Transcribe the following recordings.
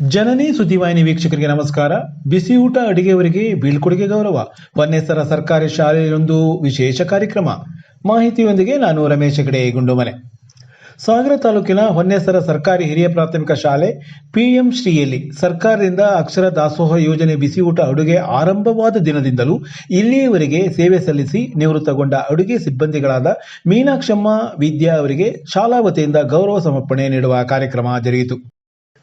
ಜನನಿ ಸುದ್ದಿವಾಹಿನಿ ವೀಕ್ಷಕರಿಗೆ ನಮಸ್ಕಾರ. ಬಿಸಿ ಊಟ ಅಡಿಗೆಯವರಿಗೆ ಬೀಳ್ಕೊಡುಗೆ ಗೌರವ. ಪನ್ನೇಸರ ಸರ್ಕಾರಿ ಶಾಲೆಯಲ್ಲೊಂದು ವಿಶೇಷ ಕಾರ್ಯಕ್ರಮ. ಮಾಹಿತಿಯೊಂದಿಗೆ ನಾನು ರಮೇಶ್ ಹೆಗಡೆ, ಗುಂಡುಮನೆ. ಸಾಗರ ತಾಲೂಕಿನ ಹೊನ್ನೇಸರ ಸರ್ಕಾರಿ ಹಿರಿಯ ಪ್ರಾಥಮಿಕ ಶಾಲೆ ಪಿಎಂ ಶ್ರೀಯಲ್ಲಿ ಸರ್ಕಾರದಿಂದ ಅಕ್ಷರ ದಾಸೋಹ ಯೋಜನೆ ಬಿಸಿ ಊಟ ಅಡುಗೆ ಆರಂಭವಾದ ದಿನದಿಂದಲೂ ಇಲ್ಲಿಯವರೆಗೆ ಸೇವೆ ಸಲ್ಲಿಸಿ ನಿವೃತ್ತಗೊಂಡ ಅಡುಗೆ ಸಿಬ್ಬಂದಿಗಳಾದ ಮೀನಾಕ್ಷಮ್ಮ ವಿದ್ಯಾ ಅವರಿಗೆ ಶಾಲಾ ವತಿಯಿಂದ ಗೌರವ ಸಮರ್ಪಣೆ ನೀಡುವ ಕಾರ್ಯಕ್ರಮ ಜರುಗಿತು.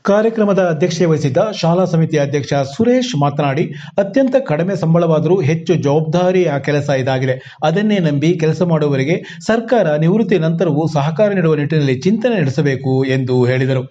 ಕಾರ್ಯಕ್ರಮದ ಅಧ್ಯಕ್ಷತೆ ವಹಿಸಿದ್ದ ಶಾಲಾ ಸಮಿತಿ ಅಧ್ಯಕ್ಷ ಸುರೇಶ್ ಮಾತನಾಡಿ, ಅತ್ಯಂತ ಕಡಿಮೆ ಸಂಬಳವಾದರೂ ಹೆಚ್ಚು ಜವಾಬ್ದಾರಿ ಆ ಕೆಲಸ ಇದಾಗಿದೆ. ಅದನ್ನೇ ನಂಬಿ ಕೆಲಸ ಮಾಡುವವರಿಗೆ ಸರ್ಕಾರ ನಿವೃತ್ತಿ ನಂತರವೂ ಸಹಕಾರ ನೀಡುವ ನಿಟ್ಟಿನಲ್ಲಿ ಚಿಂತನೆ ನಡೆಸಬೇಕು ಎಂದು ಹೇಳಿದರು.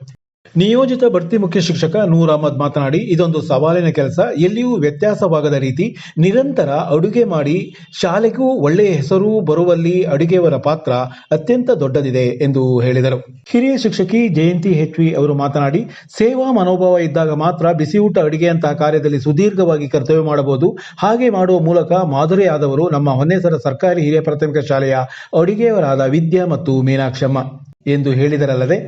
ನಿಯೋಜಿತ ಬಡ್ತಿ ಮುಖ್ಯ ಶಿಕ್ಷಕ ನೂರ್ ಅಹಮದ್ ಮಾತನಾಡಿ, ಇದೊಂದು ಸವಾಲಿನ ಕೆಲಸ. ಎಲ್ಲಿಯೂ ವ್ಯತ್ಯಾಸವಾಗದ ರೀತಿ ನಿರಂತರ ಅಡುಗೆ ಮಾಡಿ ಶಾಲೆಗೂ ಒಳ್ಳೆಯ ಹೆಸರು ಬರುವಲ್ಲಿ ಅಡುಗೆಯವರ ಪಾತ್ರ ಅತ್ಯಂತ ದೊಡ್ಡದಿದೆ ಎಂದು ಹೇಳಿದರು. ಹಿರಿಯ ಶಿಕ್ಷಕಿ ಜಯಂತಿ ಹೆಚ್ವಿ ಅವರು ಮಾತನಾಡಿ, ಸೇವಾ ಮನೋಭಾವ ಇದ್ದಾಗ ಮಾತ್ರ ಬಿಸಿಯೂಟ ಅಡುಗೆಯಂತಹ ಕಾರ್ಯದಲ್ಲಿ ಸುದೀರ್ಘವಾಗಿ ಕರ್ತವ್ಯ ಮಾಡಬಹುದು. ಹಾಗೆ ಮಾಡುವ ಮೂಲಕ ಮಾದರಿಯಾದವರು ನಮ್ಮ ಹೊನ್ನೇಸರ ಸರ್ಕಾರಿ ಹಿರಿಯ ಪ್ರಾಥಮಿಕ ಶಾಲೆಯ ಅಡುಗೆಯವರಾದ ವಿದ್ಯಾ ಮತ್ತು ಮೀನಾಕ್ಷಮ್ಮ ಎಂದು ಹೇಳಿದರಲ್ಲದೆ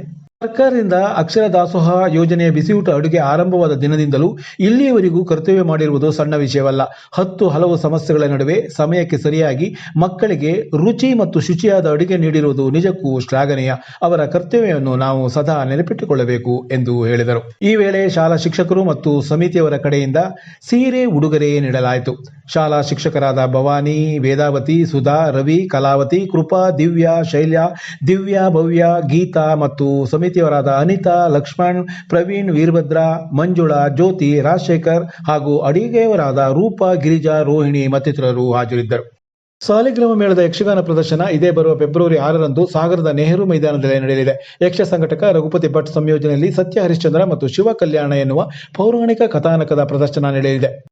ಸರ್ಕಾರದಿಂದ ಅಕ್ಷರ ದಾಸೋಹ ಯೋಜನೆಯ ಬಿಸಿಯೂಟ ಅಡುಗೆ ಆರಂಭವಾದ ದಿನದಿಂದಲೂ ಇಲ್ಲಿಯವರೆಗೂ ಕರ್ತವ್ಯ ಮಾಡಿರುವುದು ಸಣ್ಣ ವಿಷಯವಲ್ಲ. ಹತ್ತು ಹಲವು ಸಮಸ್ಯೆಗಳ ನಡುವೆ ಸಮಯಕ್ಕೆ ಸರಿಯಾಗಿ ಮಕ್ಕಳಿಗೆ ರುಚಿ ಮತ್ತು ಶುಚಿಯಾದ ಅಡುಗೆ ನೀಡಿರುವುದು ನಿಜಕ್ಕೂ ಶ್ಲಾಘನೀಯ. ಅವರ ಕರ್ತವ್ಯವನ್ನು ನಾವು ಸದಾ ನೆನಪಿಟ್ಟುಕೊಳ್ಳಬೇಕು ಎಂದು ಹೇಳಿದರು. ಈ ವೇಳೆ ಶಾಲಾ ಶಿಕ್ಷಕರು ಮತ್ತು ಸಮಿತಿಯವರ ಕಡೆಯಿಂದ ಸೀರೆ, ಉಡುಗೊರೆ ನೀಡಲಾಯಿತು. ಶಾಲಾ ಶಿಕ್ಷಕರಾದ ಭವಾನಿ, ವೇದಾವತಿ, ಸುಧಾ, ರವಿ, ಕಲಾವತಿ, ಕೃಪಾ, ದಿವ್ಯಾ, ಶೈಲ್ಯ, ದಿವ್ಯಾ, ಭವ್ಯ, ಗೀತಾ ಮತ್ತು ಸಮಿತಿಯವರಾದ ಅನಿತಾ, ಲಕ್ಷ್ಮಣ್, ಪ್ರವೀಣ್, ವೀರಭದ್ರ, ಮಂಜುಳಾ, ಜ್ಯೋತಿ, ರಾಜಶೇಖರ್ ಹಾಗೂ ಅಡಿಗೆಯವರಾದ ರೂಪಾ, ಗಿರಿಜಾ, ರೋಹಿಣಿ ಮತ್ತಿತರರು ಹಾಜರಿದ್ದರು. ಸಾಲಿಗ್ರಾಮ ಮೇಳದ ಯಕ್ಷಗಾನ ಪ್ರದರ್ಶನ ಇದೇ ಬರುವ ಫೆಬ್ರವರಿ ಆರರಂದು ಸಾಗರದ ನೆಹರು ಮೈದಾನದಲ್ಲಿ ನಡೆಯಲಿದೆ. ಯಕ್ಷ ಸಂಘಟಕ ರಘುಪತಿ ಭಟ್ ಸಂಯೋಜನೆಯಲ್ಲಿ ಸತ್ಯ ಹರಿಶ್ಚಂದ್ರ ಮತ್ತು ಶಿವ ಕಲ್ಯಾಣ ಎನ್ನುವ ಪೌರಾಣಿಕ ಕಥಾನಕದ ಪ್ರದರ್ಶನ ನಡೆಯಲಿದೆ.